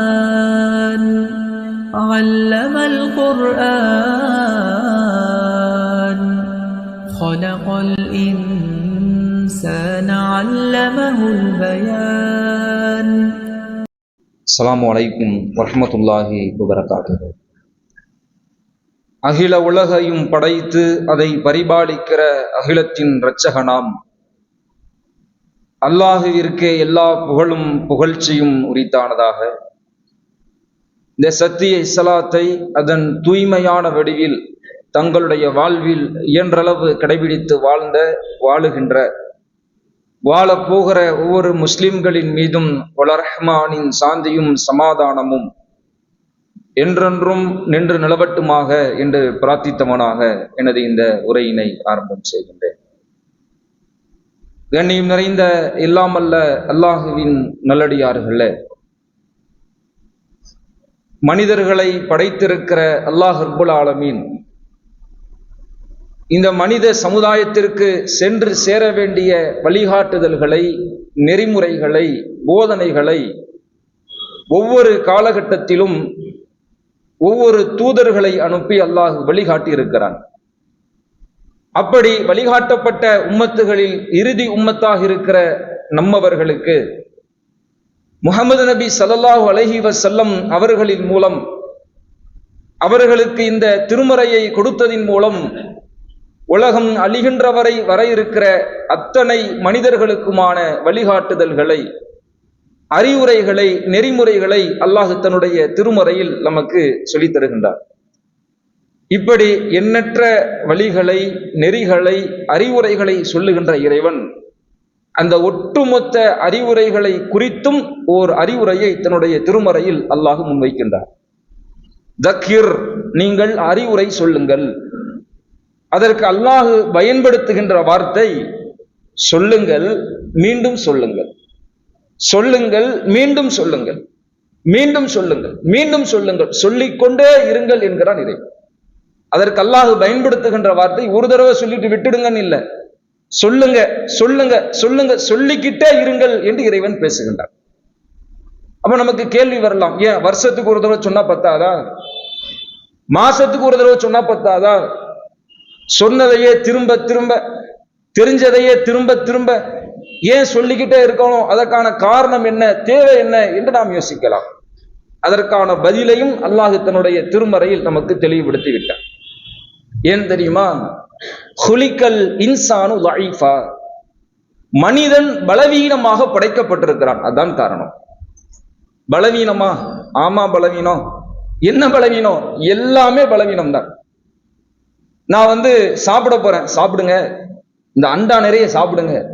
الرحمن علم القرآن خلق الإنسان علمه البيان அஸ்ஸலாமு அலைக்கும் வரஹ்மத்துல்லாஹி வபரகாத்துஹு அகில உலகையும் படைத்து அதை பரிபாலிக்கிற அகிலத்தின் இரட்சகனாம் அல்லாஹுவிற்கே எல்லா புகழும் புகழ்ச்சியும் உரித்தானதாக. இந்த சத்திய இஸ்லாத்தை அதன் தூய்மையான வடிவில் தங்களுடைய வாழ்வில் இயன்றளவு கடைபிடித்து வாழ்ந்த வாழுகின்ற வாழப்போகிற ஒவ்வொரு முஸ்லிம்களின் மீதும் ரஹ்மானின் சாந்தியும் சமாதானமும் என்றென்றும் நின்று நிலவட்டுமாக என்று பிரார்த்தித்தவனாக எனது இந்த உரையினை ஆரம்பம் செய்கின்றேன். கண்ணியம் நிறைந்த இல்லாமல்ல அல்லாஹுவின் நல்லடியார்களே. மனிதர்களை படைத்திருக்கிற அல்லாஹ் அர்புல் ஆலமீன் இந்த மனித சமுதாயத்திற்கு சென்று சேர வேண்டிய வழிகாட்டுதல்களை நெறிமுறைகளை போதனைகளை ஒவ்வொரு காலகட்டத்திலும் ஒவ்வொரு தூதர்களை அனுப்பி அல்லாஹ் வழிகாட்டி இருக்கிறான் அப்படி வழிகாட்டப்பட்ட உம்மத்துகளில் இறுதி உம்மத்தாக இருக்கிற நம்மவர்களுக்கு முகமது நபி சல்லாஹூ அலஹி வசல்லம் அவர்களின் மூலம் அவர்களுக்கு இந்த திருமறையை கொடுத்ததின் மூலம் உலகம் அழிகின்றவரை வர இருக்கிற அத்தனை மனிதர்களுக்குமான வழிகாட்டுதல்களை அறிவுரைகளை நெறிமுறைகளை அல்லாஹு தன்னுடைய திருமறையில் நமக்கு சொல்லித் தருகின்றார் இப்படி எண்ணற்ற வழிகளை நெறிகளை அறிவுரைகளை சொல்லுகின்ற இறைவன் அந்த ஒட்டுமொத்த அறிவுரைகளை குறித்தும் ஓர் அறிவுரையை தன்னுடைய திருமறையில் அல்லாஹ் முன்வைக்கின்றார். தக்கிர் நீங்கள் அறிவுரை சொல்லுங்கள். அதற்கு அல்லாஹு பயன்படுத்துகின்ற வார்த்தை சொல்லுங்கள் மீண்டும் சொல்லுங்கள். சொல்லுங்கள் மீண்டும் சொல்லுங்கள். மீண்டும் சொல்லுங்கள் மீண்டும் சொல்லுங்கள். சொல்லிக்கொண்டே இருங்கள் என்கிறான் இறைவன். அதற்கு அல்லாஹு பயன்படுத்துகின்ற வார்த்தை ஒரு தடவை சொல்லிட்டு விட்டுடுங்கன்னு இல்லை. சொல்லுங்க சொல்லுங்க சொல்லுங்க சொல்லிக்கிட்டே இருங்கள் என்று இறைவன் பேசுகின்றார் அப்ப நமக்கு கேள்வி வரலாம். ஏன் வருஷத்துக்கு ஒரு தடவை சொன்னா பத்தாதா? மாசத்துக்கு ஒரு தடவை சொன்னா பத்தாதா? சொன்னதையே திரும்ப திரும்ப தெரிஞ்சதையே திரும்ப திரும்ப ஏன் சொல்லிக்கிட்டே இருக்கணும்? அதற்கான காரணம் என்ன? தேவை என்ன? என்று நாம் யோசிக்கலாம். அதற்கான பதிலையும் அல்லாஹு தன்னுடைய திருமறையில் நமக்கு தெளிவுபடுத்தி விட்டார் ஏன் தெரியுமா? ஹுலிக்கல் இன்சானு லைஃபா மனிதன் பலவீனமாக படைக்கப்பட்டிருக்கிறான். அதான் காரணம். பலவீனமா? ஆமா பலவீனம். என்ன பலவீனம்? எல்லாமே பலவீனம் தான் நான் வந்து சாப்பிட போறேன். சாப்பிடுங்க. இந்த அண்டா நிறைய சாப்பிடுங்க.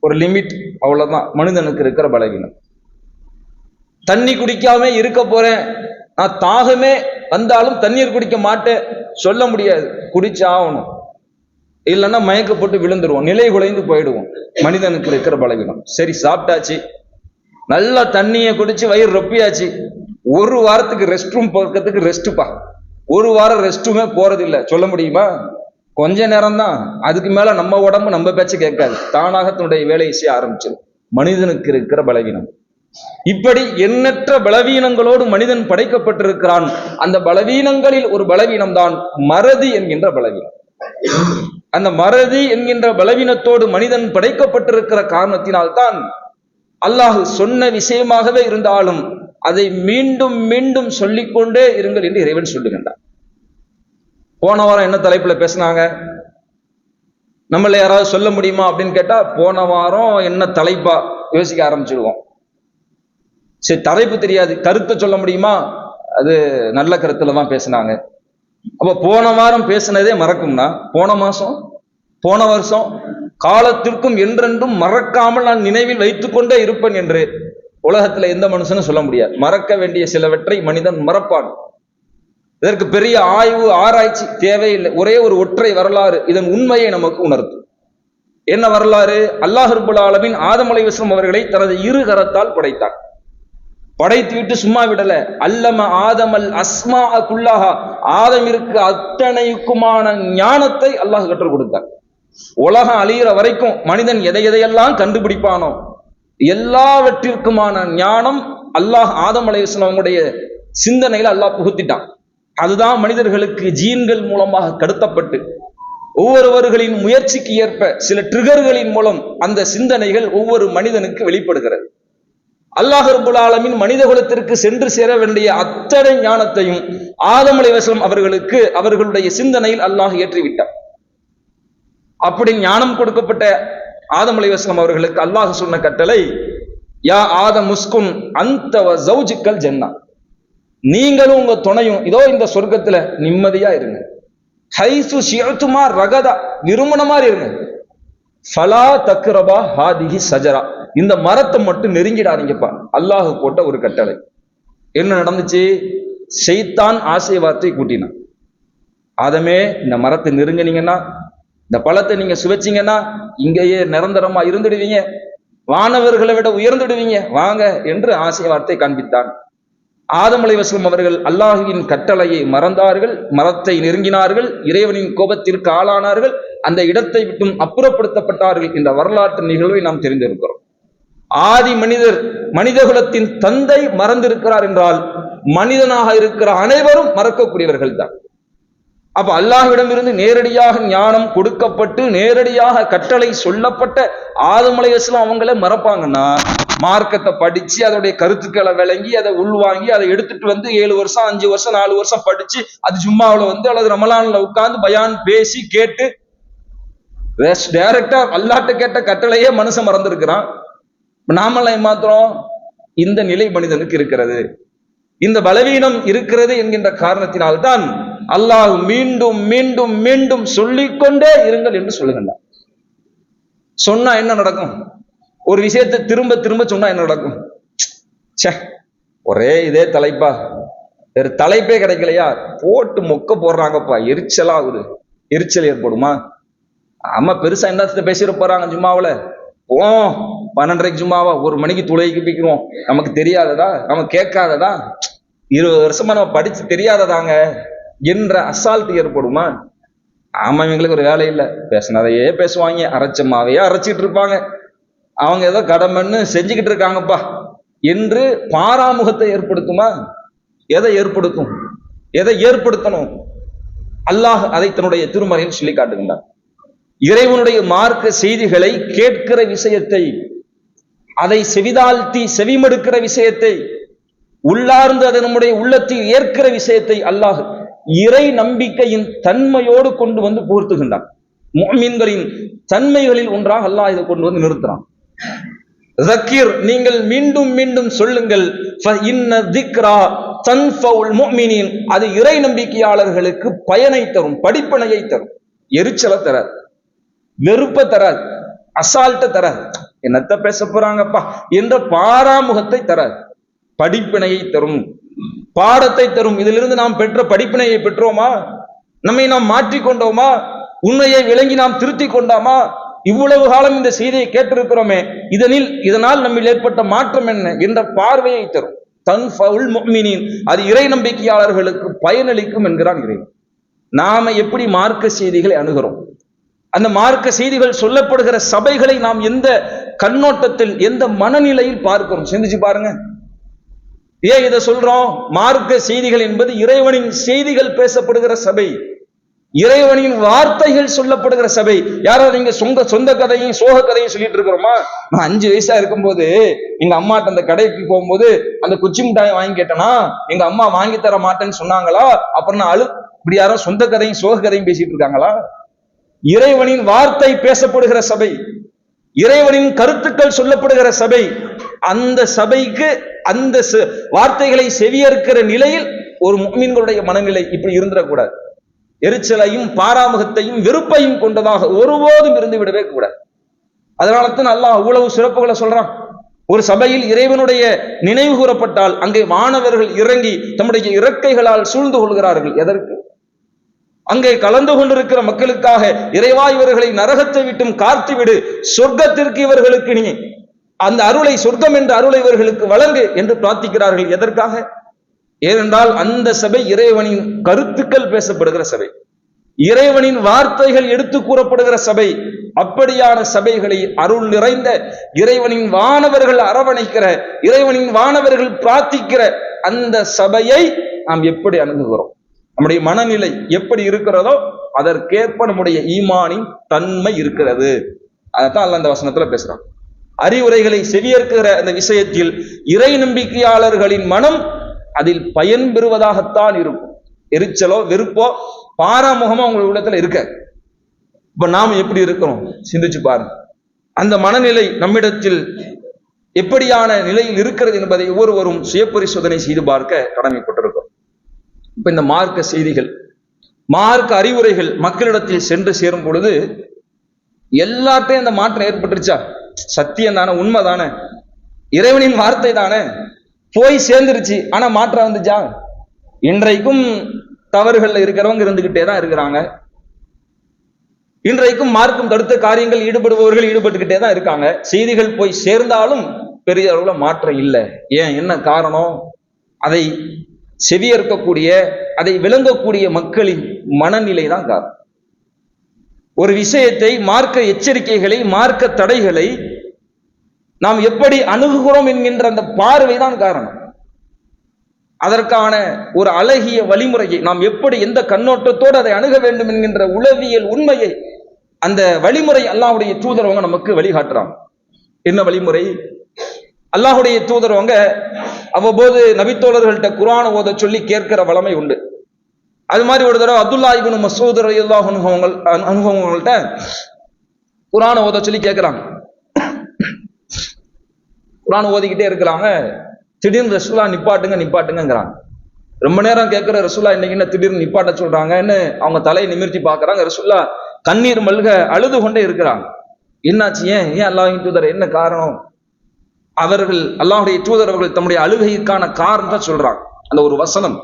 ஒரு லிமிட். அவ்வளவுதான். மனிதனுக்கு இருக்கிற பலவீனம். தண்ணி குடிக்காம இருக்க போறேன். நான் தாகமே வந்தாலும் தண்ணீர் குடிக்க மாட்டேன். சொல்ல முடியாது. குடிச்சு ஆகணும் இல்லைன்னா மயக்கப்பட்டு விழுந்துருவோம். நிலை குலைந்து போயிடுவோம். மனிதனுக்கு இருக்கிற பலவீனம். சரி சாப்பிட்டாச்சு. நல்லா தண்ணியை குடிச்சு வயிறு ரொப்பியாச்சு. ஒரு வாரத்துக்கு ரெஸ்ட் ரூம் போகிறதுக்கு ரெஸ்ட்டுப்பா ஒரு வாரம் ரெஸ்ட்டுமே போறதில்லை. சொல்ல முடியுமா? கொஞ்ச நேரம் தான் அதுக்கு மேல நம்ம உடம்பு நம்ம பேச்சு கேட்காது. தானாக தன்னுடைய வேலையை செய்ய ஆரம்பிச்சிடும் மனிதனுக்கு இருக்கிற பலவீனம். இப்படி எண்ணற்ற பலவீனங்களோடு மனிதன் படைக்கப்பட்டிருக்கிறான். அந்த பலவீனங்களில் ஒரு பலவீனம் தான் மறதி என்கின்ற பலவீனம். அந்த மறதி என்கின்ற பலவீனத்தோடு மனிதன் படைக்கப்பட்டிருக்கிற காரணத்தினால்தான் அல்லாஹு சொன்ன விஷயமாகவே இருந்தாலும் அதை மீண்டும் மீண்டும் சொல்லிக்கொண்டே இருங்கள் என்று இறைவன் சொல்லுகின்றான். போன வாரம் என்ன தலைப்புல பேசினாங்க? நம்மள யாராவது சொல்ல முடியுமா அப்படின்னு கேட்டா போன வாரம் என்ன தலைப்பா? யோசிக்க ஆரம்பிச்சிடுவோம் சரி தலைப்பு தெரியாது. கருத்தை சொல்ல முடியுமா? அது நல்ல கருத்துல தான் பேசினாங்க. அப்ப போன வாரம் பேசினதே மறக்கும்னா போன மாசம் போன வருஷம் காலத்திற்கும் என்றென்றும் மறக்காமல் நான் நினைவில் வைத்துக்கொண்டே இருப்பேன் என்று உலகத்துல எந்த மனுஷனும் சொல்ல முடியாது. மறக்க வேண்டிய சிலவற்றை மனிதன் மறப்பான். இதற்கு பெரிய ஆய்வு ஆராய்ச்சி தேவையில்லை. ஒரே ஒரு ஒற்றை வரலாறு இதன் உண்மையை நமக்கு உணர்த்தும். என்ன வரலாறு? அல்லாஹர்புல் ஆலமின் ஆதமலை விஸ்வம் அவர்களை தனது இரு கரத்தால் படைத்தான். படைத்து விட்டு சும்மா விடல. அல்லம ஆதமல் அஸ்மா குல்லாஹா. ஆதமிற்கு அத்தனைக்குமான ஞானத்தை அல்லாஹ் கற்றுக் கொடுத்தார். உலகம் அழியிற வரைக்கும் மனிதன் எதை எதையெல்லாம் கண்டுபிடிப்பானோ எல்லாவற்றிற்குமான ஞானம் அல்லாஹ் ஆதம் அலையாமுடைய சிந்தனையில அல்லாஹ் புகுத்திட்டான். அதுதான் மனிதர்களுக்கு ஜீன்கள் மூலமாக கடத்தப்பட்டு ஒவ்வொருவர்களின் முயற்சிக்கு ஏற்ப சில ட்ரிகர்களின் மூலம் அந்த சிந்தனைகள் ஒவ்வொரு மனிதனுக்கு வெளிப்படுகிறது. அல்லாஹ் ஆலமின் மனித குலத்திற்கு சென்று சேர வேண்டிய அத்தனை ஞானத்தையும் ஆதம் அலைவாஸ்லம் அவர்களுக்கு அவர்களுடைய சிந்தனையில் அல்லாஹ் ஏற்றிவிட்டார் அப்படி ஞானம் கொடுக்கப்பட்ட ஆதம் அலைவாஸ்லம் அவர்களுக்கு அல்லாஹ் சொன்ன கட்டளை யா ஆத முஸ்குன் அந்த ஜவுஜிக்கல் ஜென்னா. நீங்களும் உங்க துணையும் இதோ இந்த சொர்க்கத்துல நிம்மதியா இருங்க. ஹைசு ஷியத்துமா ரகதா நிறுமணமா இருங்க. ஃபலா தக்ரபா ஹாதிஹி சஜரா. இந்த மரத்தை மட்டும் நெருங்கிடாதீங்கப்பா. அல்லாஹு போட்ட ஒரு கட்டளை. என்ன நடந்துச்சு? செய்தான் ஆசை வார்த்தை கூட்டினான். ஆதமே இந்த மரத்தை நெருங்கினீங்கன்னா இந்த பழத்தை நீங்க சுவைச்சீங்கன்னா இங்கேயே நிரந்தரமா இருந்துடுவீங்க. வானவர்களை விட உயர்ந்துடுவீங்க. வாங்க என்று ஆசை வார்த்தை காண்பித்தான். ஆதமலை அலைவாஸ்லம் அவர்கள் அல்லாஹுவின் கட்டளையை மறந்தார்கள் மரத்தை நெருங்கினார்கள் இறைவனின் கோபத்திற்கு ஆளானார்கள் அந்த இடத்தை விட்டும் அப்புறப்படுத்தப்பட்டார்கள் என்ற வரலாற்று நிகழ்வை நாம் தெரிந்திருக்கிறோம். ஆதி மனிதர் மனிதகுலத்தின் தந்தை மறந்திருக்கிறார் என்றால் மனிதனாக இருக்கிற அனைவரும் மறக்கக்கூடியவர்கள் தான் அப்ப அல்லாஹ்விடமிருந்து நேரடியாக ஞானம் கொடுக்கப்பட்டு நேரடியாக கட்டளை சொல்லப்பட்ட ஆதமலை இஸ்லாம் அவங்கள மறப்பாங்கன்னா மார்க்கத்தை படிச்சு அதோடைய கருத்துக்களை விளங்கி அதை உள்வாங்கி அதை எடுத்துட்டு வந்து ஏழு வருஷம் அஞ்சு வருஷம் நாலு வருஷம் படிச்சு அது ஜும்மாவில் வந்து அல்லது ரமலான்ல உட்கார்ந்து பயான் பேசி கேட்டு டைரக்டா அல்லாட்ட கேட்ட கட்டளையே மனுஷன் மறந்துருக்கிறான். நாமெல்லாம் ஏமாத்திரம் இந்த நிலை மனிதனுக்கு இருக்கிறது. இந்த பலவீனம் இருக்கிறது என்கின்ற காரணத்தினால்தான் அல்லாஹ் மீண்டும் மீண்டும் மீண்டும் சொல்லிக்கொண்டே இருங்கள் என்று சொல்லுகின்றார் சொன்னா என்ன நடக்கும்? ஒரு விஷயத்தை திரும்ப திரும்ப சொன்னா என்ன நடக்கும்? ச்சே ஒரே இதே தலைப்பா. வேறு தலைப்பே கிடைக்கலையா? போட்டு மொக்க போடுறாங்கப்பா. எரிச்சலாகுது எரிச்சல் ஏற்படுமா? ஆமா பெருசா என்ன பேசிட போறாங்க ஜும்மாவுல? ஓ பன்னெண்டரைக்கு சும்மாவா ஒரு மணிக்கு துளைக்கு பிக்கிறோம் நமக்கு தெரியாததா? நம்ம கேட்காததா? இருபது வருஷமா நம்ம படிச்சு தெரியாததாங்க. என்ற அசால்ட் ஏற்படுமா? ஆமா இவங்களுக்கு ஒரு வேலை இல்லை. பேசினதையே பேசுவாங்க. அரைச்சமாவையே அரைச்சிட்டு இருப்பாங்க. அவங்க ஏதோ கடமைன்னு செஞ்சுக்கிட்டு இருக்காங்கப்பா. என்று பாராமுகத்தை ஏற்படுத்துமா? எதை ஏற்படுத்தும்? எதை ஏற்படுத்தணும்? அல்லாஹ் அதை தன்னுடைய திருமறையில் சொல்லி காட்டுகின்றார் இறைவனுடைய மார்க்க செய்திகளை கேட்கிற விஷயத்தை அதை செவிதாழ்த்தி செவிமடுக்கிற விஷயத்தை உள்ளார்ந்து அதை நம்முடைய உள்ளத்தில் ஏற்கிற விஷயத்தை அல்லாஹ் இறை நம்பிக்கையின் தன்மையோடு கொண்டு வந்து புகழ்த்துகின்றான் மீன்களின் தன்மைகளில் ஒன்றாக அல்லாஹ் இதை கொண்டு வந்து நிறுத்துறான். ஜக்கீர் நீங்கள் மீண்டும் மீண்டும் சொல்லுங்கள் அது இறை நம்பிக்கையாளர்களுக்கு பயனை தரும் படிப்பனையை தரும். எரிச்சலை தராது வெறுப்ப தராது அசால்ட்ட தராது. என்னத்த பேச போறாங்கப்பா? என்ற பாராமுகத்தை தராது படிப்பினையை தரும். பாடத்தை தரும். இதிலிருந்து நாம் பெற்ற படிப்பினையை பெற்றோமா? நம்மை நாம் மாற்றிக்கொண்டோமா உண்மையை விளங்கி நாம் திருத்தி கொண்டாமா? இவ்வளவு காலம் இந்த செய்தியை கேட்டிருக்கிறோமே. இதனில் இதனால் நம்மில் ஏற்பட்ட மாற்றம் என்ன? என்ற பார்வையை தரும். தன் அது இறை நம்பிக்கையாளர்களுக்கு பயனளிக்கும் என்கிறான் இறைவன். நாம எப்படி மார்க்க செய்திகளை அணுகிறோம்? அந்த மார்க்க செய்திகள் சொல்லப்படுகிற சபைகளை நாம் எந்த கண்ணோட்டத்தில் எந்த மனநிலையில் பார்க்கிறோம்? சிந்திச்சு பாருங்க. ஏன் இதை சொல்றோம்? மார்க்க செய்திகள் என்பது இறைவனின் செய்திகள் பேசப்படுகிற சபை. இறைவனின் வார்த்தைகள் சொல்லப்படுகிற சபை. யாராவது நீங்க சொந்த சொந்த கதையும் சோக கதையும் சொல்லிட்டு இருக்கிறோமா? நான் அஞ்சு வயசா இருக்கும்போது எங்க அம்மாட்ட அந்த கடைக்கு போகும்போது அந்த குச்சி மிட்டாயை வாங்கி கேட்டனா? எங்க அம்மா வாங்கி தர மாட்டேன்னு சொன்னாங்களா? அப்புறம் நான் அழு இப்படி யாரும் சொந்த கதையும் சோக கதையும் பேசிட்டு இருக்காங்களா? இறைவனின் வார்த்தை பேசப்படுகிற சபை. இறைவனின் கருத்துக்கள் சொல்லப்படுகிற சபை அந்த சபைக்கு அந்த வார்த்தைகளை செவியேற்கிற நிலையில் ஒரு மீன்களுடைய மனநிலை இப்படி இருந்துடக்கூடாது. எரிச்சலையும் பாராமுகத்தையும் வெறுப்பையும் கொண்டதாக ஒருபோதும் இருந்து விடவே கூடாது. அதனால தான் அல்லாஹ் அவ்வளவு சிறப்புகளை சொல்றான். ஒரு சபையில் இறைவனுடைய நினைவு கூறப்பட்டால் அங்கே மாணவர்கள் இறங்கி தம்முடைய இறக்கைகளால் சூழ்ந்து கொள்கிறார்கள். எதற்கு? அங்கே கலந்து கொண்டிருக்கிற மக்களுக்காக இறைவா இவர்களை நரகத்தை விட்டும் காத்து விடு. சொர்க்கத்திற்கு இவர்களுக்கு நீ அந்த அருளை சொர்க்கம் என்ற அருளை இவர்களுக்கு வழங்கு என்று பிரார்த்திக்கிறார்கள். எதற்காக? ஏனென்றால் அந்த சபை இறைவனின் கருத்துக்கள் பேசப்படுகிற சபை. இறைவனின் வார்த்தைகள் எடுத்து கூறப்படுகிற சபை. அப்படியான சபைகளை அருள் நிறைந்த இறைவனின் வானவர்கள் அரவணைக்கிற இறைவனின் வானவர்கள் பிரார்த்திக்கிற அந்த சபையை நாம் எப்படி அணுகுகிறோம்? நம்முடைய மனநிலை எப்படி இருக்கிறதோ அதற்கேற்ப நம்முடைய ஈமானின் தன்மை இருக்கிறது. அதைத்தான் அல்ல அந்த வசனத்துல பேசுறான். அறிவுரைகளை செவியேற்கிற அந்த விஷயத்தில் இறை நம்பிக்கையாளர்களின் மனம் அதில் பயன் பெறுவதாகத்தான் இருக்கும். எரிச்சலோ வெறுப்போ பாராமுகமோ உங்க உள்ளத்துல இருக்க. இப்ப நாம் எப்படி இருக்கிறோம்? சிந்திச்சு பாருங்க. அந்த மனநிலை நம்மிடத்தில் எப்படியான நிலையில் இருக்கிறது என்பதை ஒவ்வொருவரும் சுயபரிசோதனை செய்து பார்க்க கடமைப்பட்டிருக்கிறோம் இப்ப இந்த மார்க்க செய்திகள் மார்க்க அறிவுரைகள் மக்களிடத்தில் சென்று சேரும் பொழுது எல்லார்ட்டையும் அந்த மாற்றம் ஏற்பட்டுருச்சா? சத்தியம் தானே உண்மை தானே இறைவனின் வார்த்தை தானே போய் சேர்ந்துருச்சு ஆனா மாற்றம் வந்துச்சா? இன்றைக்கும் தவறுகள்ல இருக்கிறவங்க இருந்துகிட்டே தான் இருக்கிறாங்க. இன்றைக்கும் மார்க்கும் தடுத்த காரியங்கள் ஈடுபடுபவர்கள் ஈடுபட்டுக்கிட்டே தான் இருக்காங்க. செய்திகள் போய் சேர்ந்தாலும் பெரிய அளவுல மாற்றம் இல்லை. ஏன்? என்ன காரணம்? அதை செவியேற்கக்கூடிய அதை விளங்கக்கூடிய மக்களின் மனநிலை தான் காரணம். ஒரு விஷயத்தை மார்க்க எச்சரிக்கைகளை மார்க்க தடைகளை நாம் எப்படி அணுகுகிறோம் என்கின்ற அந்த பார்வை தான் காரணம். அதற்கான ஒரு அழகிய வழிமுறையை நாம் எப்படி எந்த கண்ணோட்டத்தோடு அதை அணுக வேண்டும் என்கின்ற உளவியல் உண்மையை அந்த வழிமுறை அல்லாஹுடைய தூதரவங்க நமக்கு வழிகாட்டுறாங்க. என்ன வழிமுறை? அல்லாஹ்வுடைய தூதரவங்க அவ்வப்போது நபித்தோழர்கள்ட்ட குரான ஓத சொல்லி கேட்கிற வளமை உண்டு. அது மாதிரி ஒரு தடவை அப்துல்லா இபின் மசூத் ரலியல்லாஹு அனுபவங்கள் அனுபவங்கள்ட்ட குரான ஓத சொல்லி கேட்கிறாங்க. குரான் ஓதிக்கிட்டே இருக்கிறாங்க. திடீர்னு ரசூலா நிப்பாட்டுங்க நிப்பாட்டுங்கிறாங்க ரொம்ப நேரம் கேட்கிற ரசூலா இன்னைக்கு என்ன திடீர்னு நிப்பாட்ட சொல்றாங்கன்னு அவங்க தலையை நிமிர்த்தி பார்க்கறாங்க. ரசூல்லா கண்ணீர் மல்க அழுது கொண்டே இருக்கிறாங்க. என்னாச்சு ஏன்? ஏன் அல்லாஹின் தூதர் என்ன காரணம்? அவர்கள் அல்லாஹுடைய தூதர் அவர்கள் தம்முடைய அழுகைக்கான காரணத்தை சொல்றாங்க. அந்த ஒரு வசனம்.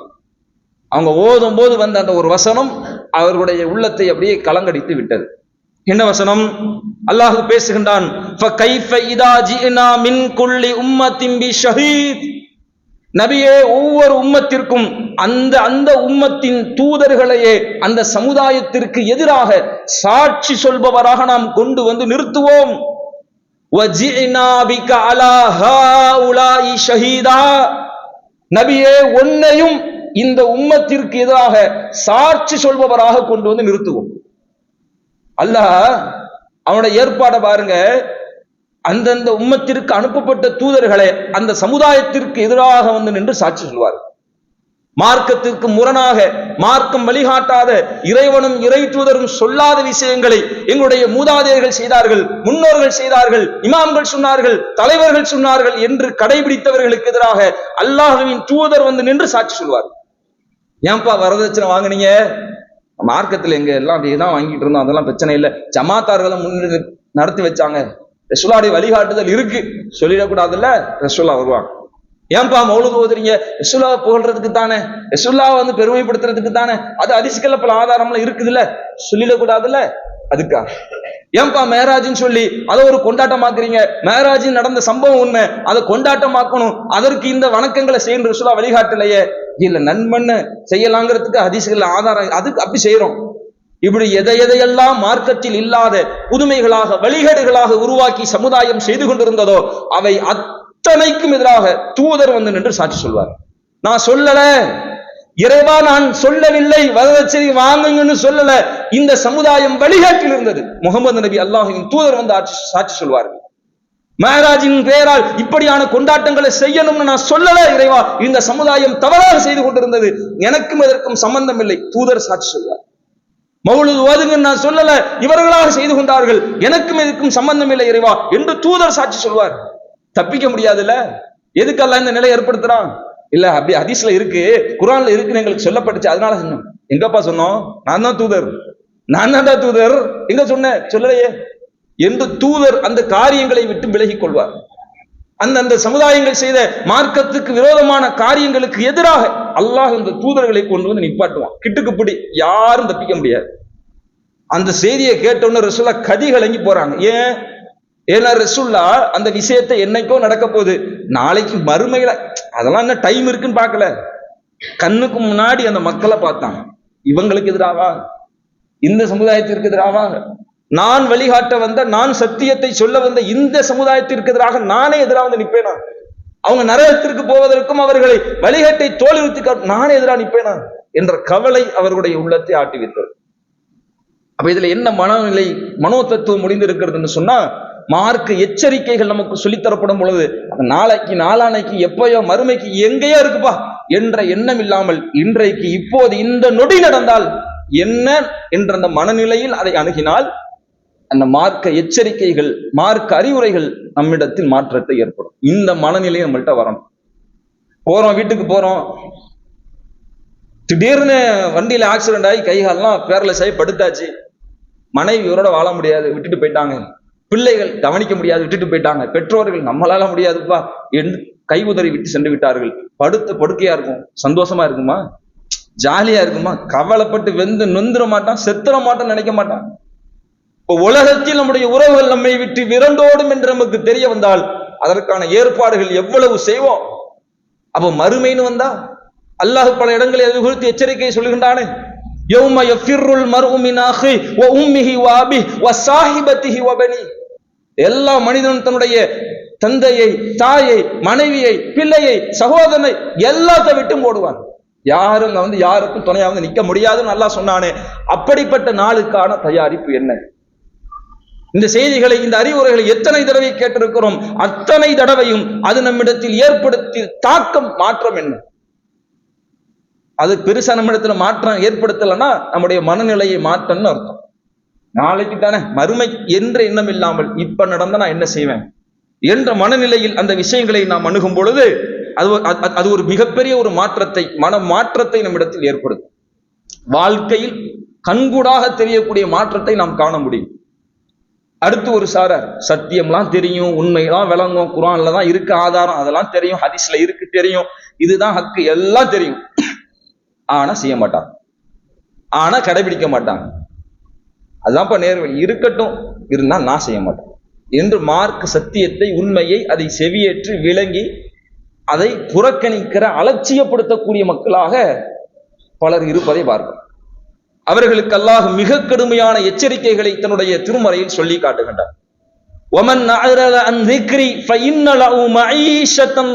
அவங்க ஓதும் போது வந்த அந்த ஒரு வசனம் அவர்களுடைய உள்ளத்தை அப்படியே கலங்கடித்து விட்டது. என்ன வசனம்? அல்லாஹ் பேசுகின்றான் நபியே ஒவ்வொரு உம்மத்திற்கும் அந்த அந்த உம்மத்தின் தூதர்களையே அந்த சமுதாயத்திற்கு எதிராக சாட்சி சொல்பவராக நாம் கொண்டு வந்து நிறுத்துவோம். நபியே உன்னையும் இந்த உம்மத்திற்கு எதிராக சாட்சி சொல்பவராக கொண்டு வந்து நிறுத்துவோம். அல்லாஹ் அவனோட ஏற்பாடை பாருங்க. அந்தந்த உம்மத்திற்கு அனுப்பப்பட்ட தூதர்களை அந்த சமுதாயத்திற்கு எதிராக வந்து நின்று சாட்சி சொல்வார். மார்க்கத்திற்கு முரணாக மார்க்கம் வழிகாட்டாத இறைவனும் இறை தூதரும் சொல்லாத விஷயங்களை எங்களுடைய மூதாதையர்கள் செய்தார்கள் முன்னோர்கள் செய்தார்கள் இமாம்கள் சொன்னார்கள் தலைவர்கள் சொன்னார்கள் என்று கடைபிடித்தவர்களுக்கு எதிராக அல்லாஹுவின் தூதர் வந்து நின்று சாட்சி சொல்வார். ஏன்பா வரதட்சணை வாங்குனீங்க? மார்க்கத்தில் எங்க எல்லாம் அப்படிதான் வாங்கிட்டு இருந்தோம் அதெல்லாம் பிரச்சனை இல்லை. ஜமாத்தார்களை முன்னிட்டு நடத்தி வச்சாங்க. ரசுல்லாவுடைய வழிகாட்டுதல் இருக்கு. சொல்லிடக்கூடாதுல்ல? ரசுல்லா வருவாங்க ஏன்பா மௌலுது ஓதுறீங்க ரசுல்லாவை புகழ்றதுக்கு தானே? ரசுல்லாவை வந்து பெருமைப்படுத்துறதுக்கு தானே? அது அதிசக்கல்ல பல ஆதாரம்லாம் இருக்குதுல்ல? சொல்லிடக்கூடாதுல்ல அதுக்கா? ஏன்பா மேராஜின்னு சொல்லி அதை ஒரு கொண்டாட்டமாக்குறீங்க? மேராஜின் நடந்த சம்பவம் உண்மை. அதை கொண்டாட்டமாக்கணும். அதற்கு இந்த வணக்கங்களை செய்யணும் ரசுல்லா வழிகாட்டலையே. இல்ல நண்பன்னு செய்யலாங்கிறதுக்கு அதிசகல்ல ஆதாரம் அதுக்கு அப்படி செய்யறோம் இப்படி எதை எதையெல்லாம் மார்க்கத்தில் இல்லாத புதுமைகளாக வழிகேடுகளாக உருவாக்கி சமுதாயம் செய்து கொண்டிருந்ததோ அவை அத்தனைக்கும் எதிராக தூதர் வந்து நின்று சாட்சி சொல்வார். நான் சொல்லல. இறைவா நான் சொல்லவில்லை. வரதட்சணை வாங்குங்கன்னு சொல்லல. இந்த சமுதாயம் வழிகாட்டில் இருந்தது. முகமது நபி அல்லாஹின் தூதர் வந்து ஆட்சி சாட்சி சொல்வார்கள் மகராஜின் பெயரால் இப்படியான கொண்டாட்டங்களை செய்யணும்னு நான் சொல்லல இறைவா. இந்த சமுதாயம் தவறாக செய்து கொண்டிருந்தது. எனக்கும் இதற்கும் சம்பந்தம் இல்லை. தூதர் சாட்சி சொல்வார். மௌலுது ஓதுங்கன்னு நான் சொல்லல. இவர்களாக செய்து கொண்டார்கள். எனக்கும் எதற்கும் சம்பந்தம் இல்லை இறைவா என்று தூதர் சாட்சி சொல்வார். தப்பிக்க முடியாதுல்ல? எதுக்கெல்லாம் இந்த நிலை ஏற்படுத்துறான்? இல்ல அப்படி ஹதீஸ்ல இருக்கு. குரான்ல இருக்குன்னு எங்களுக்கு சொல்லப்பட்டுச்சு. அதனால சொன்னோம். எங்கப்பா சொன்னோம்? நான் தான் தூதர். நான் தான் தூதர். எங்க சொன்னேன் சொல்லலையே. என்று தூதர் அந்த காரியங்களை விட்டு விலகி கொள்வார். அந்த அந்த சமுதாயங்கள் செய்த மார்க்கத்துக்கு விரோதமான காரியங்களுக்கு எதிராக அல்லாஹ் இந்த தூதர்களை கொண்டு வந்து நிப்பாட்டுவான். கிட்டுக்கு பிடி. யாரும் தப்பிக்க முடியாது. அந்த செய்தியை கேட்டவுடனே ரசுல்லா கதி கலங்கி போறாங்க. ஏன்? ஏன்னா ரசுல்லா அந்த விஷயத்தை என்னைக்கோ நடக்க போகுது. நாளைக்கு மறுமையில அதெல்லாம் என்ன டைம் இருக்குன்னு பார்க்கல. கண்ணுக்கு முன்னாடி அந்த மக்களை பார்த்தான். இவங்களுக்கு எதிராவா? இந்த சமுதாயத்திற்கு எதிராவா? நான் வழிகாட்ட வந்த நான் சத்தியத்தை சொல்ல வந்த இந்த சமுதாயத்திற்கு எதிராக நானே எதிராக வந்து நிப்பேனா அவங்க நரகத்திற்கு போவதற்கும் அவர்களை வழிகாட்டை தோல்வித்து நானே எதிராக நிற்பேனா? என்ற கவலை அவர்களுடைய உள்ளத்தை ஆட்டி வைத்தது அப்ப இதுல என்ன மனநிலை மனோ தத்துவம் முடிந்திருக்கிறதுன்னு சொன்னா மார்க்க எச்சரிக்கைகள் நமக்கு சொல்லித்தரப்படும் பொழுது நாளைக்கு நாளானைக்கு எப்பயோ மறுமைக்கு எங்கேயோ இருக்குப்பா என்ற எண்ணம் இல்லாமல் இன்றைக்கு இப்போது இந்த நொடி நடந்தால் என்ன என்ற அந்த மனநிலையில் அதை அணுகினால் அந்த மார்க்க எச்சரிக்கைகள் மார்க்க அறிவுரைகள் நம்மிடத்தில் மாற்றத்தை ஏற்படும். இந்த மனநிலை நம்மள்ட்ட வரணும். போறோம் வீட்டுக்கு போறோம். திடீர்னு வண்டியில ஆக்சிடென்ட் ஆகி கை பேரலஸ் ஆகி படுத்தாச்சு. மனைவியோட வாழ முடியாது விட்டுட்டு போயிட்டாங்க. பிள்ளைகள் கவனிக்க முடியாது விட்டுட்டு போயிட்டாங்க. பெற்றோர்கள் நம்மளால முடியாதுப்பா. என்று கை உதறி விட்டு சென்று விட்டார்கள். படுத்த படுக்கையா இருக்கும். சந்தோஷமா இருக்குமா? ஜாலியா இருக்குமா? கவலைப்பட்டு வெந்து நொந்துட மாட்டான் செத்துற மாட்டான் நினைக்க மாட்டான். இப்போ உலகத்தில் நம்முடைய உறவுகள் நம்மை விட்டு விரண்டோடும் என்று நமக்கு தெரிய வந்தால் அதற்கான ஏற்பாடுகள் எவ்வளவு செய்வோம்? அப்ப மறுமைன்னு வந்தா அல்லாஹ் பல இடங்களில் அது குறித்து எச்சரிக்கை சொல்கின்றானே. யௌம யஃபிர்ருல் மர்உமினாஹி வ உம்மிஹி வ அபி வ சாஹிபத்திஹி வ பனி. எல்லா மனிதனும் தன்னுடைய தந்தையை தாயை மனைவியை பிள்ளையை சகோதரனை எல்லாத்த விட்டும் ஓடுவான் யாரும் வந்து யாருக்கும் துணையா வந்து நிக்க முடியாதுன்னு நல்லா சொன்னானே. அப்படிப்பட்ட நாளுக்கான தயாரிப்பு என்ன? இந்த செய்திகளை இந்த அறிவுரைகளை எத்தனை தடவை கேட்டிருக்கிறோம்? அத்தனை தடவையும் அது நம்மிடத்தில் ஏற்படுத்திய தாக்கம் மாற்றம் என்ன? அது பெருசா நம்மிடத்துல மாற்றம் ஏற்படுத்தலைன்னா நம்முடைய மனநிலையை மாற்றம்னு அர்த்தம். நாளைக்கு தானே மறுமை என்ற எண்ணம் இல்லாமல் இப்ப நடந்தா நான் என்ன செய்வேன்? என்ற மனநிலையில் அந்த விஷயங்களை நாம் அணுகும் பொழுது அது ஒரு- அது- ஒரு மிகப்பெரிய ஒரு மாற்றத்தை மன மாற்றத்தை நம்மிடத்தில் ஏற்படுத்தும். வாழ்க்கையில் கண்கூடாக தெரியக்கூடிய மாற்றத்தை நாம் காண முடியும். அடுத்து ஒரு சாரார் சத்தியம்லாம் தெரியும் உண்மையெல்லாம் விளங்கும் குரான்ல தான் இருக்கு ஆதாரம் அதெல்லாம் தெரியும் ஹதிஸ்ல இருக்கு தெரியும் இதுதான் ஹக்கு எல்லாம் தெரியும். ஆனா செய்ய மாட்டான். ஆனா கடைபிடிக்க மாட்டாங்க அதுதான்ப்பா நேர்வழி. இருக்கட்டும் இருந்தால் நான் செய்ய மாட்டேன். என்று மார்க் சத்தியத்தை உண்மையை அதை செவியேற்று விளங்கி அதை புறக்கணிக்கிற அலட்சியப்படுத்தக்கூடிய மக்களாக பலர் இருப்பதை பார்க்கும். அவர்களுக்கு அல்லாஹ் மிக கடுமையான எச்சரிக்கைகளை தன்னுடைய திருமறையில் சொல்லி காட்டுகின்றார் ஒமன் அன் திக்ரி ஃபைன்னலவு மஈஷத்தன்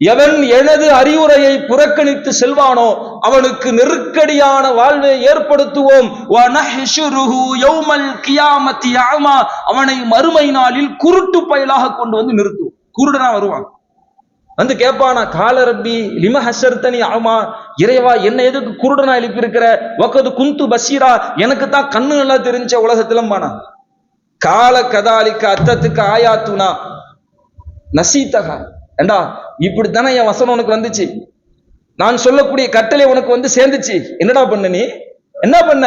எவன் எனது அறிவுரையை புறக்கணித்து செல்வானோ அவனுக்கு நெருக்கடியான வாழ்வை ஏற்படுத்துவோம். அவனை மறுமை நாளில் குருட்டு பயலாக கொண்டு வந்து நிறுத்துவோம். குருடனா வருவான். வந்து கேட்பானா கால ரப்பி லிம ஹசர்த்தனி ஆமா இறைவா என்ன எதுக்கு குருடனா எழுப்பியிருக்கிற? ஒக்கது குந்து பசீரா. எனக்கு தான் கண்ணு நல்லா தெரிஞ்ச உலகத்திலும் பானா. கால கதாலிக்க அத்தத்துக்கு ஆயாத்துனா நசீத்தகா. ஏண்டா இப்படித்தானே என் வசனம் உனக்கு வந்துச்சு? நான் சொல்லக்கூடிய கட்டளை உனக்கு வந்து சேர்ந்துச்சு. என்னடா பண்ண நீ? என்ன பண்ண?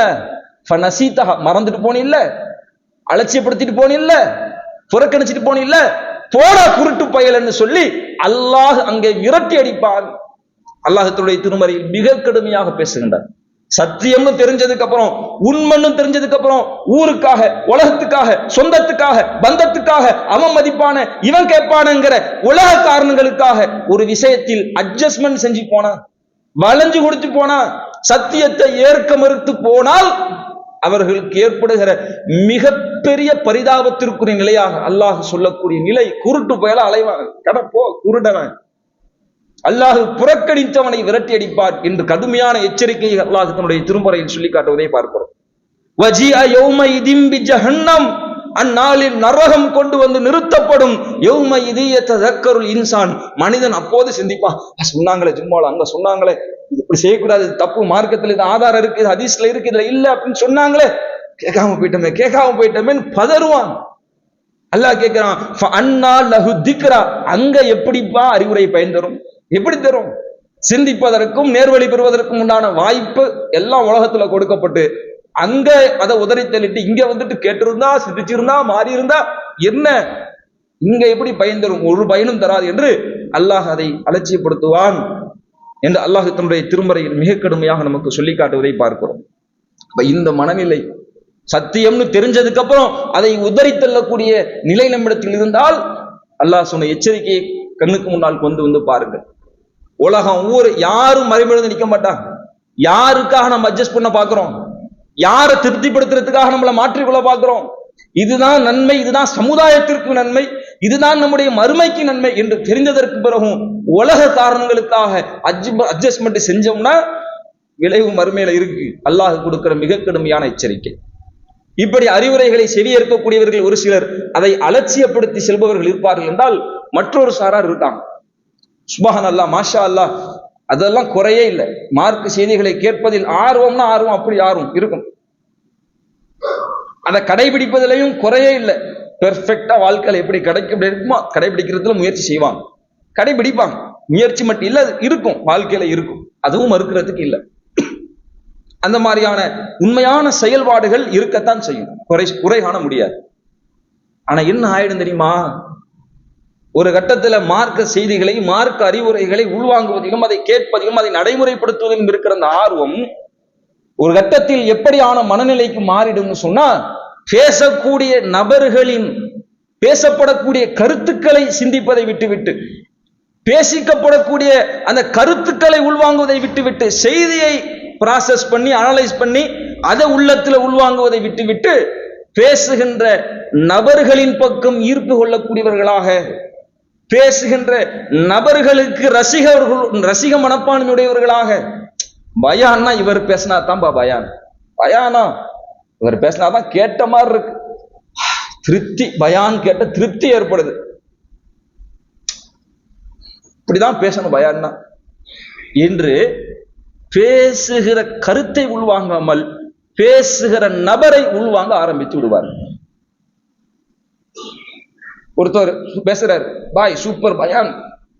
ஃப நசீத்தகா மறந்துட்டு போனில்ல? அலட்சியப்படுத்திட்டு போனில்ல? புறக்கணிச்சிட்டு போனில்ல? போடா குருட்டு பயலன்னு சொல்லி அல்லாஹ் அங்கே விரட்டி அடிப்பான். அல்லாஹத்துடைய திருமறையில் மிக கடுமையாக பேசுகின்றார் சத்தியம்னு தெரிஞ்சதுக்கு அப்புறம் உண்மைன்னு தெரிஞ்சதுக்கு அப்புறம் ஊருக்காக உலகத்துக்காக சொந்தத்துக்காக பந்தத்துக்காக அவன் மதிப்பான இவன் கேட்பானுங்கிற உலக காரணங்களுக்காக ஒரு விஷயத்தில் அட்ஜஸ்ட்மெண்ட் செஞ்சு போனான் வளைஞ்சு கொடுத்து போனா சத்தியத்தை ஏற்க மறுத்து போனால் அவர்களுக்கு ஏற்படுகிற மிகப்பெரிய பரிதாபத்திற்குரிய நிலையாக அல்லாஹ் சொல்லக்கூடிய நிலை குருட்டு பயல அலைவாங்க கடப்போ குருடவன். அல்லாஹ் புறக்கணித்தவனை விரட்டி அடிப்பார் என்று கடுமையான எச்சரிக்கையை அல்லாஹ் தன்னுடைய திருமுறையில் சொல்லி காட்டுவதை பார்க்கிறோம் அந்நாளில் நரகம் கொண்டு வந்து நிறுத்தப்படும். யௌம இதயத்ததக்கருள் இன்சான். மனிதன் அப்போது சிந்திப்பான் சொன்னாங்களே ஜும்மால அங்க சொன்னாங்களே இது இப்படி செய்யக்கூடாது தப்பு மார்க்கத்துல இது ஆதாரம் இருக்கு இது ஹதீஸ்ல இருக்கு இதுல இல்ல அப்படின்னு சொன்னாங்களே கேட்காம போயிட்டோமே கேட்காம போயிட்டோமேன்னு பதறுவான். அல்லாஹ் கேட்கிறான் அண்ணா லகு லஹு திக்ரா. அங்க எப்படிப்பா அறிவுரை பயன் தரும்? எப்படி தரும்? சிந்திப்பதற்கும் நேர்வழி பெறுவதற்கும் உண்டான வாய்ப்பு எல்லாம் உலகத்துல கொடுக்கப்பட்டு அங்க அதை உதறி தள்ளிட்டு இங்க வந்துட்டு கேட்டிருந்தா சிந்திச்சிருந்தா மாறி இருந்தா என்ன? இங்க எப்படி பயன் தரும்? ஒரு பயனும் தராது என்று அல்லாஹ் அதை அலட்சியப்படுத்துவான் என்று அல்லாஹ் தன்னுடைய திருமறையில் மிக கடுமையாக நமக்கு சொல்லி காட்டுவதை பார்க்கிறோம். அப்ப இந்த மனநிலை சத்தியம்னு தெரிஞ்சதுக்கு அப்புறம் அதை உதறி தள்ளக்கூடிய நிலை நம்மிடத்தில் இருந்தால் அல்லாஹ் சொன்ன எச்சரிக்கையை கண்ணுக்கு முன்னால் கொண்டு வந்து பாருங்கள். உலகம் ஊர் யாரும் மறைமிழந்து நிற்க மாட்டாங்க. யாருக்காக நம்ம அட்ஜஸ்ட் பண்ண பாக்குறோம் யாரை திருப்திப்படுத்துறதுக்காக நம்மளை மாற்றிக்கொள்ள பாக்குறோம் இதுதான் நன்மை இதுதான் சமுதாயத்திற்கு நன்மை இதுதான் நம்முடைய மறுமைக்கு நன்மை என்று தெரிந்ததற்கு பிறகும் உலக காரணங்களுக்காக அட்ஜஸ்ட்மெண்ட் செஞ்சோம்னா விளைவு மறுமையில இருக்கு. அல்லாஹ் கொடுக்கிற மிக கடுமையான எச்சரிக்கை. இப்படி அறிவுரைகளை செவியேற்கக்கூடியவர்கள் ஒரு சிலர் அதை அலட்சியப்படுத்தி செல்பவர்கள் இருப்பார்கள் என்றால் மற்றொரு சாரார் இருக்காங்க. சுபஹன் அல்லாஹ் மாஷா அல்லாஹ் அதெல்லாம் குறையே இல்லை. மார்க் செய்திகளை கேட்பதில் ஆர்வம்னா ஆர்வம் அப்படி ஆர்வம் இருக்கும். அதை கடைபிடிப்பதிலையும் குறையே இல்லை. பெர்ஃபெக்டா வாழ்க்கையில எப்படி கிடைக்க இருக்குமோ கடைபிடிக்கிறதுல முயற்சி செய்வாங்க. கடைபிடிப்பாங்க. முயற்சி மட்டும் இல்ல அது இருக்கும். வாழ்க்கையில இருக்கும். அதுவும் மறுக்கிறதுக்கு இல்லை. அந்த மாதிரியான உண்மையான செயல்பாடுகள் இருக்கத்தான் செய்யும். குறை குறை காண முடியாது. ஆனா என்ன ஆயிடும் தெரியுமா? ஒரு கட்டத்தில் மார்க்க செய்திகளை மார்க்க அறிவுரைகளை உள்வாங்குவதிலும் அதை கேட்பதிலும் அதை நடைமுறைப்படுத்துவதிலும் இருக்கிற அந்த ஆர்வம் ஒரு கட்டத்தில் எப்படியான மனநிலைக்கு மாறிடும்னு சொன்னா பேசக்கூடிய நபர்களின் பேசப்படக்கூடிய கருத்துக்களை சிந்திப்பதை விட்டுவிட்டு பேசிக்கப்படக்கூடிய அந்த கருத்துக்களை உள்வாங்குவதை விட்டுவிட்டு செய்தியை ப்ராசஸ் பண்ணி அனலைஸ் பண்ணி அதை உள்ளத்தில் உள்வாங்குவதை விட்டுவிட்டு பேசுகின்ற நபர்களின் பக்கம் ஈர்ப்பு கொள்ளக்கூடியவர்களாக பேசுகின்ற நபர்களுக்கு ரசிகர்கள் ரசிக மனப்பான்மையுடையவர்களாக. பயான்னா இவர் பேசினா தான்பா பயான். பயானா இவர் பேசினாதான் கேட்ட மாதிரி இருக்கு. திருப்தி பயான் கேட்ட திருப்தி ஏற்படுது. இப்படிதான் பேசணும் பயான்னா. என்று பேசுகிற கருத்தை உள்வாங்காமல் பேசுகிற நபரை உள்வாங்க ஆரம்பித்து விடுவார். ஒருத்தர் பேசுறாரு பாய் சூப்பர் பயான்.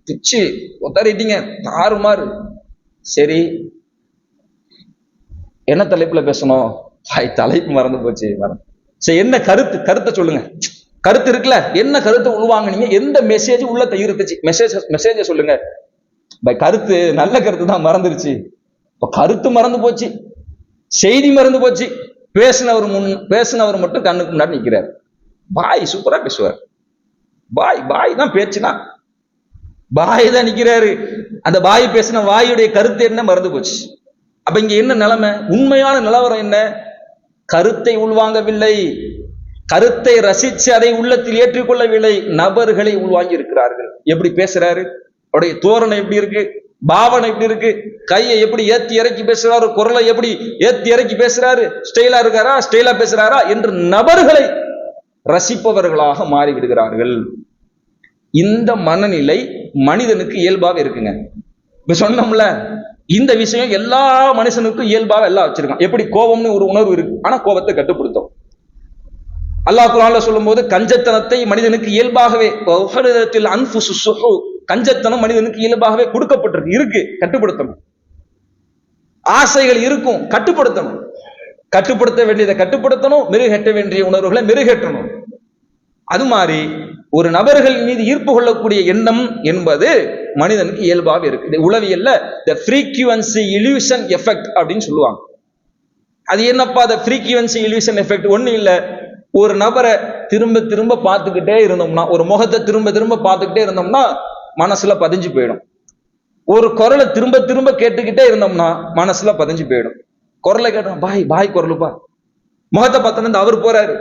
பிச்சு ஒத்தரிட்டீங்க தாறுமாறு சரி என்ன தலைப்புல பேசணும்? பாய் தலைப்பு மறந்து போச்சு மறந்து. சரி என்ன கருத்து? கருத்தை சொல்லுங்க. கருத்து இருக்குல்ல? என்ன கருத்தை உள்வாங்கினீங்க? எந்த மெசேஜ் உள்ள இருந்துச்சு மெசேஜ் மெசேஜ சொல்லுங்க. பை கருத்து நல்ல கருத்து தான் மறந்துருச்சு. இப்ப கருத்து மறந்து போச்சு செய்தி மறந்து போச்சு. பேசினவர் முன் பேசினவர் மட்டும் கண்ணுக்கு முன்னாடி நிற்கிறார் பாய் சூப்பரா பேசுவார். பாய் பாய் தான் பேச்சுனா. பாய் தான் நிக்கிறாரு. அந்த பாய் பேசின வாயுடைய கருத்து என்ன? மறந்து போச்சு. அப்ப இங்க என்ன நிலைமை? உண்மையான நிலவரம் என்ன? கருத்தை உள்வாங்கவில்லை. கருத்தை ரசிச்சு அதை உள்ளத்தில் ஏற்றுக்கொள்ளவில்லை. நபர்களை உள்வாங்கி இருக்கிறார்கள் எப்படி பேசுறாரு? அவருடைய தோரணை எப்படி இருக்கு? பாவனை எப்படி இருக்கு? கையை எப்படி ஏத்தி இறக்கி பேசுறாரு? குரலை எப்படி ஏத்தி இறக்கி பேசுறாரு? ஸ்டைலா இருக்காரா? ஸ்டைலா பேசுறாரா? என்று நபர்களை ரசிப்பவர்களாக மாறி விடுகிறார்கள் இந்த மனநிலை மனிதனுக்கு இயல்பாக இருக்குங்க. இப்ப சொன்னோம்ல இந்த விஷயம் எல்லா மனுஷனுக்கும் இயல்பாக எல்லாம் வச்சிருக்கான். எப்படி? கோபம்னு ஒரு உணர்வு இருக்கு. ஆனா கோபத்தை கட்டுப்படுத்தும். அல்லாஹ் குரான்ல சொல்லும் போது கஞ்சத்தனத்தை மனிதனுக்கு இயல்பாகவே அன்பு கஞ்சத்தனம் மனிதனுக்கு இயல்பாகவே கொடுக்கப்பட்டிருக்கு இருக்கு கட்டுப்படுத்தணும். ஆசைகள் இருக்கும் கட்டுப்படுத்தணும். கட்டுப்படுத்த வேண்டியதை கட்டுப்படுத்தணும் மெருகேற்ற வேண்டிய உணர்வுகளை மெருகேற்றணும். அது மாதிரி ஒரு நபர்கள் மீது ஈர்ப்பு கொள்ளக்கூடிய எண்ணம் என்பது மனிதனுக்கு இயல்பாக இருக்கு. இது உளவியல்ல த ஃப்ரீக்யூவன்சி இல்யூஷன் எஃபெக்ட் அப்படின்னு சொல்லுவாங்க. அது என்னப்பா த ஃப்ரீக்யூவன்சி இல்யூஷன் எஃபெக்ட் ஒன்றும் இல்லை. ஒரு நபரை திரும்ப திரும்ப பார்த்துக்கிட்டே இருந்தோம்னா ஒரு முகத்தை திரும்ப திரும்ப பார்த்துக்கிட்டே இருந்தோம்னா மனசுல பதிஞ்சு போயிடும். ஒரு குரலை திரும்ப திரும்ப கேட்டுக்கிட்டே இருந்தோம்னா மனசுல பதிஞ்சு போயிடும். குரலை கேட்டோம் பாய் பாய் குரலுப்பா. முகத்தை பார்த்தோன்னா அவர் போறாரு.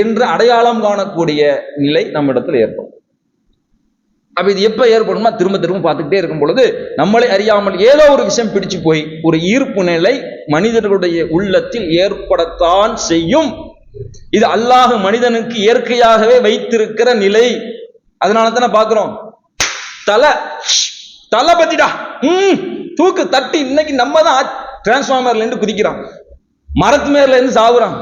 என்று அடையாளம் காணக்கூடிய நிலை நம்ம இடத்துல ஏற்படும். அப்ப இது எப்ப ஏற்படுமா திரும்ப திரும்ப பார்த்துக்கிட்டே இருக்கும் பொழுது நம்மளை அறியாமல் ஏதோ ஒரு விஷயம் பிடிச்சு போய் ஒரு ஈர்ப்பு நிலை மனிதர்களுடைய உள்ளத்தில் ஏற்படத்தான் செய்யும். இது அல்லாஹ் மனிதனுக்கு இயற்கையாகவே வைத்திருக்கிற நிலை. அதனால தானே பாக்குறோம் தலை தலை பத்திடா. உம் தூக்கு தட்டி இன்னைக்கு நம்ம தான் டிரான்ஸ்பார்மர்லேருந்து குதிக்கிறான். மரத்து மேல இருந்து சாவுறான்.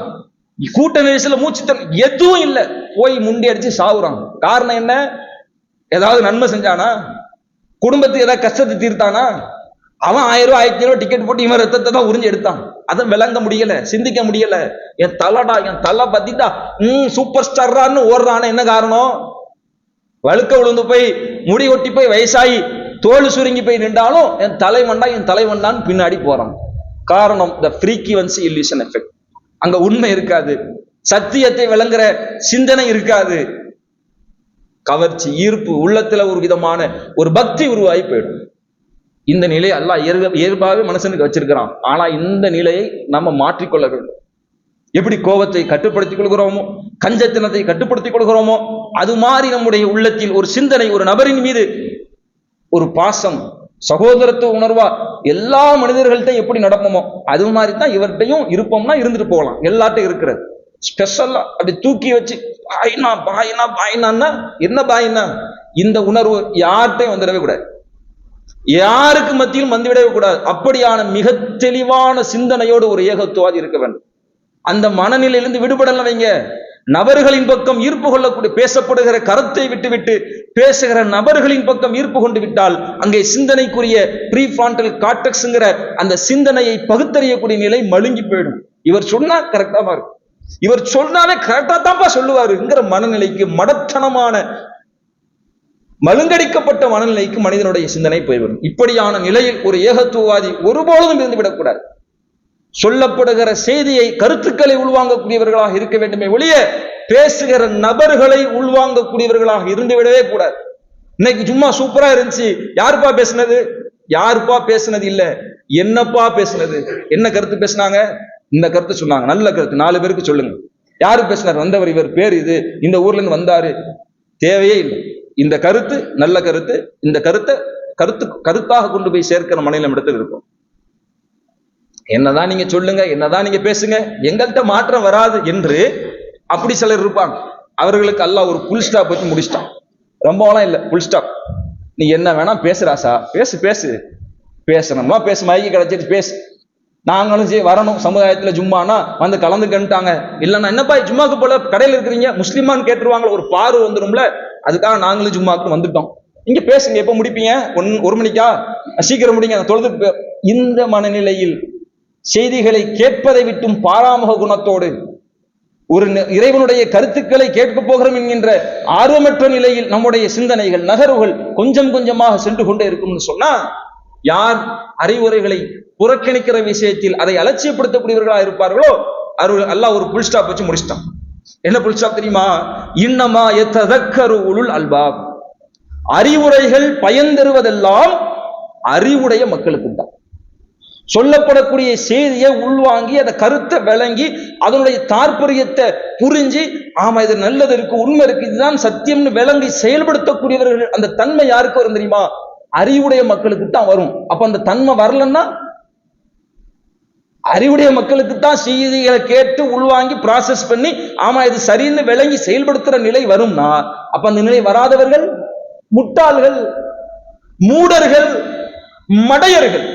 கூட்ட நெரிசல மூச்சு எதுவும் இல்லை. போய் முண்டி அடிச்சு சாவுறான். காரணம் என்ன? ஏதாவது நன்மை செஞ்சானா? குடும்பத்துக்கு ஏதாவது கஷ்டத்தை தீர்த்தானா? அவன் ஆயிரம் ரூபாய் ஆயிரத்தி ரூபாய் டிக்கெட் போட்டு இவன் ரத்தத்தை தான் உறிஞ்சு எடுத்தான். அதை விளங்க முடியல சிந்திக்க முடியல. என் தலைடா என் தலை பத்திட்டா உம் சூப்பர் ஸ்டார்ரான்னு ஓடுறான்னு என்ன காரணம்? வழுக்க விழுந்து போய் முடி ஒட்டி போய் வயசாகி தோல் சுருங்கி போய் நின்றாலும் என் தலைவன்டா என் தலைவன்டான்னு பின்னாடி போறான். காரணம் த ஃப்ரீக்குவன்சி இல்யூஷன் எஃபெக்ட் அங்க உண்மை இருக்காது. சத்தியத்தை விளங்குற சிந்தனை இருக்காது. கவர்ச்சி ஈர்ப்பு உள்ளத்துல ஒரு விதமான ஒரு பக்தி உருவாகி போயிடும். இந்த நிலையை அல்லா இயல்ப இயல்பாகவே மனுஷனுக்கு வச்சிருக்கிறான். ஆனா இந்த நிலையை நம்ம மாற்றிக்கொள்ள வேண்டும். எப்படி கோபத்தை கட்டுப்படுத்திக் கொள்கிறோமோ கஞ்சத்தனத்தை கட்டுப்படுத்திக் கொள்கிறோமோ அது மாதிரி நம்முடைய உள்ளத்தில் ஒரு சிந்தனை ஒரு நபரின் மீது ஒரு பாசம் சகோதரத்துவ உணர்வா எல்லா மனிதர்கள்ட்டையும் எப்படி நடப்போமோ அது மாதிரி தான் இவர்கிட்டையும் இருப்போம்னா இருந்துட்டு போகலாம். எல்லார்ட்டும் இருக்கிறது. ஸ்பெஷலா அப்படி தூக்கி வச்சு பாயினா பாயினா பாயினான்னா என்ன பாயினா? இந்த உணர்வு யார்கிட்டையும் வந்துடவே கூடாது. யாருக்கு மத்தியிலும் வந்துவிடவே கூடாது. அப்படியான மிக தெளிவான சிந்தனையோடு ஒரு ஏகத்துவாதி இருக்க வேண்டும். அந்த மனநிலையிலிருந்து விடுபடலை வைங்க. நபர்களின் பக்கம் ஈர்ப்பு கொள்ளக்கூடிய பேசப்படுகிற கருத்தை விட்டுவிட்டு பேசுகிற நபர்களின் பக்கம் ஈர்ப்பு கொண்டு விட்டால் அங்கே சிந்தனைக்குரிய ப்ரீ ஃபிராண்டல் அந்த சிந்தனையை பகுத்தறியக்கூடிய நிலை மழுங்கி போயிடும். இவர் சொன்னா கரெக்டா இருக்கும் இவர் சொன்னாலே கரெக்டா தான்ப்பா சொல்லுவாருங்கிற மனநிலைக்கு மடத்தனமான மழுங்கடிக்கப்பட்ட மனநிலைக்கு மனிதனுடைய சிந்தனை போய்விடும். இப்படியான நிலையில் ஒரு ஏகத்துவவாதி ஒருபோதும் இருந்து விடக்கூடாது சொல்லப்படுகிற செய்தியை கருத்துக்களை உள்வாங்கக்கூடியவர்களாக இருக்க வேண்டுமே ஒழிய பேசுகிற நபர்களை உள்வாங்கக்கூடியவர்களாக இருந்து விடவே கூடாது. இன்னைக்கு சும்மா சூப்பரா இருந்துச்சு. யாருப்பா பேசுனது? யாருப்பா பேசுனது இல்ல? என்னப்பா பேசுனது? என்ன கருத்து பேசுனாங்க? இந்த கருத்து சொன்னாங்க. நல்ல கருத்து. நாலு பேருக்கு சொல்லுங்க. யாரு பேசினார்? வந்தவர் இவர். பேர் இது. இந்த ஊர்ல இருந்து வந்தாரு. தேவையே இல்லை. இந்த கருத்து நல்ல கருத்து. இந்த கருத்தை கருத்து கருத்தாக கொண்டு போய் சேர்க்கிற மனையில இடத்துல இருக்கும். என்னதான் நீங்க சொல்லுங்க என்னதான் நீங்க பேசுங்க எங்கள்கிட்ட மாற்றம் வராது என்று அப்படி சிலர் இருப்பாங்க. அவர்களுக்கு அல்ல ஒரு புல் ஸ்டாப் வச்சு முடிச்சிட்டான். ரொம்பலாம் இல்லை புல் ஸ்டாப் நீ என்ன வேணா பேசுறாசா பேசு பேசு. பேசணுமா பேசு மயக்கி கிடைச்சிட்டு பேசு. நாங்களும் சரி வரணும். சமுதாயத்துல ஜும்மானா வந்து கலந்துக்கிட்டாங்க இல்லைன்னா என்னப்பா ஜும்மாக்கு போல கடையில் இருக்கிறீங்க? முஸ்லிமான்னு கேட்டுருவாங்களே ஒரு பார்வை வந்துடும்ல அதுக்காக நாங்களும் ஜும்மாக்கு வந்துட்டோம். இங்க பேசுங்க எப்ப முடிப்பீங்க? ஒன் ஒரு மணிக்கா? சீக்கிரம் முடிங்க தொழுது இந்த மனநிலையில் செய்திகளை கேட்பதை விட்டும் பாராமுக குணத்தோடு ஒரு இறைவனுடைய கருத்துக்களை கேட்கப் போகிறோம் என்கின்ற ஆர்வமற்ற நிலையில் நம்முடைய சிந்தனைகள் நகர்வுகள் கொஞ்சம் கொஞ்சமாக சென்று கொண்டே இருக்கும்னு சொன்னா யார் அறிவுரைகளை புறக்கணிக்கிற விஷயத்தில் அதை அலட்சியப்படுத்தக்கூடியவர்களாக இருப்பார்களோ அருள் அல்லாஹ் ஒரு புல் ஸ்டாப் வச்சு முடிச்சிட்டான். என்ன புல் ஸ்டாப் தெரியுமா? இன்னமா எத்ததக்கரு உளுள் அல்பாப். அறிவுரைகள் பயன் தருவதெல்லாம் அறிவுடைய மக்களுக்கு சொல்லப்படக்கூடிய செய்தியை உள்வாங்கி அந்த கருத்தை விளங்கி அதனுடைய தாற்பரியத்தை புரிஞ்சு ஆமா இது நல்லது இருக்கு உண்மை இருக்கு இதுதான் சத்தியம்னு விளங்கி செயல்படுத்தக்கூடியவர்கள் அந்த தன்மை யாருக்கு வரும் தெரியுமா? அறிவுடைய மக்களுக்கு தான் வரும். அப்ப அந்த தன்மை வரலன்னா அறிவுடைய மக்களுக்கு தான் செய்திகளை கேட்டு உள்வாங்கி ப்ராசஸ் பண்ணி ஆமா இது சரின்னு விளங்கி செயல்படுத்துற நிலை வரும்னா அப்ப அந்த நிலை வராதவர்கள் முட்டாள்கள் மூடர்கள் மடையர்கள்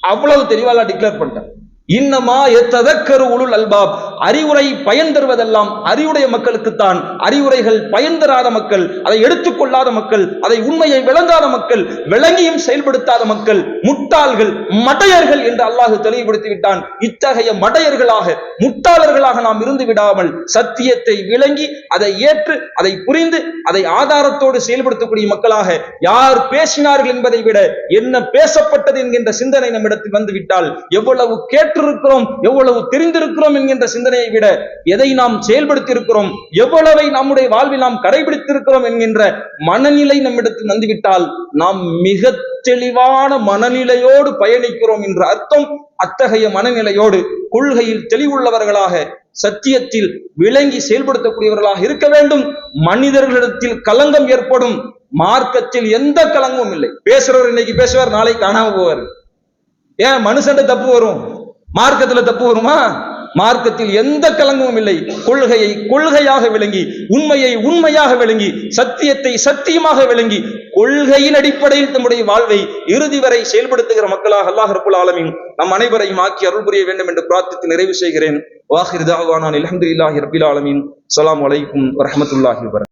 அவ்வளவு தெளிவாக டிக்ளேர் பண்ணிட்டேன். இன்னமா எத்ததக்கரு உளுல் அல்பாப்? அறிவுரை பயன் தருவதெல்லாம் அறிவுடைய மக்களுக்குத்தான். அறிவுரைகள் பயன் தராத மக்கள் அதை எடுத்துக்கொள்ளாத மக்கள் அதை உண்மையை விளங்காத மக்கள் விளங்கியும் செயல்படுத்தாத மக்கள் முட்டாள்கள் மடையர்கள் என்று அல்லாஹ் தெளிவுபடுத்தி விட்டான் இத்தகைய மடையர்களாக முட்டாளர்களாக நாம் இருந்து விடாமல் சத்தியத்தை விளங்கி அதை ஏற்று அதை புரிந்து அதை ஆதாரத்தோடு செயல்படுத்தக்கூடிய மக்களாக யார் பேசினார்கள் என்பதை விட என்ன பேசப்பட்டது என்கின்ற சிந்தனை நம்மிடத்தில் வந்துவிட்டால் எவ்வளவு கேட்டிருக்கிறோம் எவ்வளவு தெரிந்திருக்கிறோம் என்கின்ற சிந்தனை சிந்தனையை விட எதை நாம் செயல்படுத்தி இருக்கிறோம் எவ்வளவை நம்முடைய வாழ்வில் நாம் கடைபிடித்திருக்கிறோம் என்கின்ற மனநிலை நம்மிடத்தில் வந்துவிட்டால் நாம் மிக தெளிவான மனநிலையோடு பயணிக்கிறோம் என்ற அர்த்தம் அத்தகைய மனநிலையோடு கொள்கையில் தெளிவுள்ளவர்களாக சத்தியத்தில் விளங்கி செயல்படுத்தக்கூடியவர்களாக இருக்க வேண்டும். மனிதர்களிடத்தில் கலங்கம் ஏற்படும் மார்க்கத்தில் எந்த கலங்கமும் இல்லை. பேசுறவர் இன்னைக்கு பேசுவார் நாளை காணாம போவார். ஏன் மனுஷன் தப்பு வரும்? மார்க்கத்துல தப்பு வருமா? மார்க்கத்தில் எந்த கலங்கமும் இல்லை. கொள்கையை கொள்கையாக விளங்கி உண்மையை உண்மையாக விளங்கி சத்தியத்தை சத்தியமாக விளங்கி கொள்கையின் அடிப்படையில் தம்முடைய வாழ்வை இறுதி வரை செயல்படுத்துகிற மக்களாக அல்லாஹ் ரபுல் ஆலமீன் நம் அனைவரையும் ஆக்கி அருள் புரிய வேண்டும் என்று பிரார்த்தித்து நிறைவு செய்கிறேன். வாஹிர் தாவானான் அல்ஹம்துலில்லாஹி ரபில் ஆலமின். அலாம் வலைக்கும் வரமத்துல்லாஹி வர